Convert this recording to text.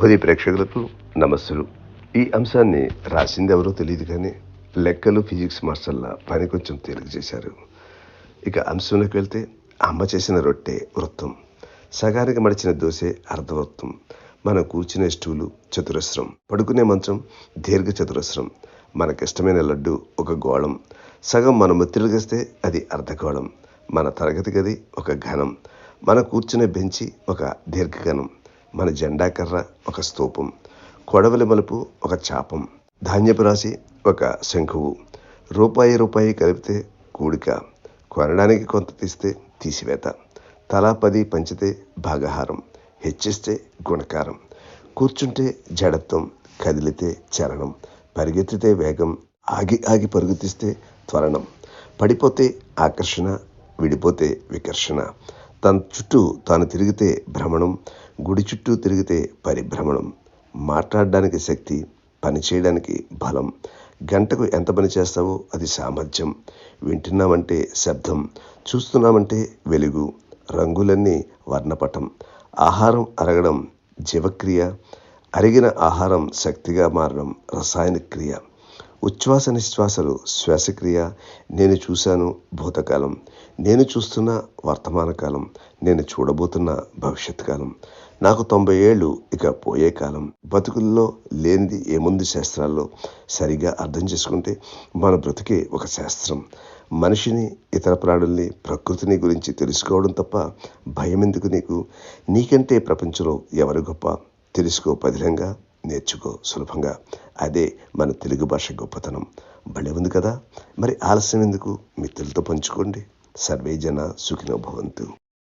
హృదయ ప్రేక్షకులకు నమస్సులు. ఈ అంశాన్ని రాసింది ఎవరో తెలియదు కానీ లెక్కలు ఫిజిక్స్ మాస్టర్ల పని కొంచెం తేలిక చేశారు ఇక అంశంలోకి వెళ్తే అమ్మ చేసిన రొట్టె వృత్తం. సగానికి మడిచిన దోశ అర్ధవృత్తం. మనం కూర్చునే స్టూలు చతురస్రం. పడుకునే మంచం దీర్ఘ చతురస్రం. మనకిష్టమైన లడ్డు ఒక గోళం. సగం మన ముత్తిడిగేస్తే అది అర్ధగోళం. మన తరగతి గది ఒక ఘనం. మన కూర్చునే బెంచి ఒక దీర్ఘఘనం మన జెండాకర్ర ఒక స్తూపం కొడవలి మలుపు ఒక చాపం. ధాన్యపు రాశి ఒక శంఖువు. రూపాయి రూపాయి కలిపితే కూడిక కొనడానికి కొంత తీస్తే తీసివేత. తలా పది పంచితే భాగహారం హెచ్చిస్తే గుణకారం. కూర్చుంటే జడత్వం కదిలితే చరణం పరిగెత్తితే వేగం ఆగి ఆగి పరుగుతిస్తే త్వరణం. పడిపోతే ఆకర్షణ విడిపోతే వికర్షణ. తన చుట్టూ తాను తిరిగితే భ్రమణం గుడి చుట్టూ తిరిగితే పరిభ్రమణం. మాట్లాడడానికి శక్తి పని చేయడానికి బలం. గంటకు ఎంత పని చేస్తావో అది సామర్థ్యం. వింటున్నామంటే శబ్దం చూస్తున్నామంటే వెలుగు. రంగులన్నీ వర్ణపటం. ఆహారం అరగడం జీవక్రియ. అరిగిన ఆహారం శక్తిగా మారడం రసాయన క్రియ. ఉచ్ఛ్వాస నిశ్వాసలు శ్వాసక్రియ నేను చూశాను భూతకాలం నేను చూస్తున్న వర్తమాన కాలం నేను చూడబోతున్న భవిష్యత్ కాలం నాకు తొంభై ఏళ్ళు ఇక పోయే కాలం. బతుకుల్లో లేనిది ఏముంది శాస్త్రాల్లో? సరిగా అర్థం చేసుకుంటే మన బ్రతికే ఒక శాస్త్రం. మనిషిని ఇతర ప్రాణుల్ని ప్రకృతిని గురించి తెలుసుకోవడం తప్ప భయం ఎందుకు నీకు? నీకంటే ప్రపంచంలో ఎవరు గొప్ప? తెలుసుకో పదిలంగా. నేర్చుకో సులభంగా. అదే మన తెలుగు భాష గొప్పతనం. భలే ఉంది కదా? మరి ఆలస్యం ఎందుకు? మిత్రులతో పంచుకోండి. సర్వే జన సుఖినో భవంతు.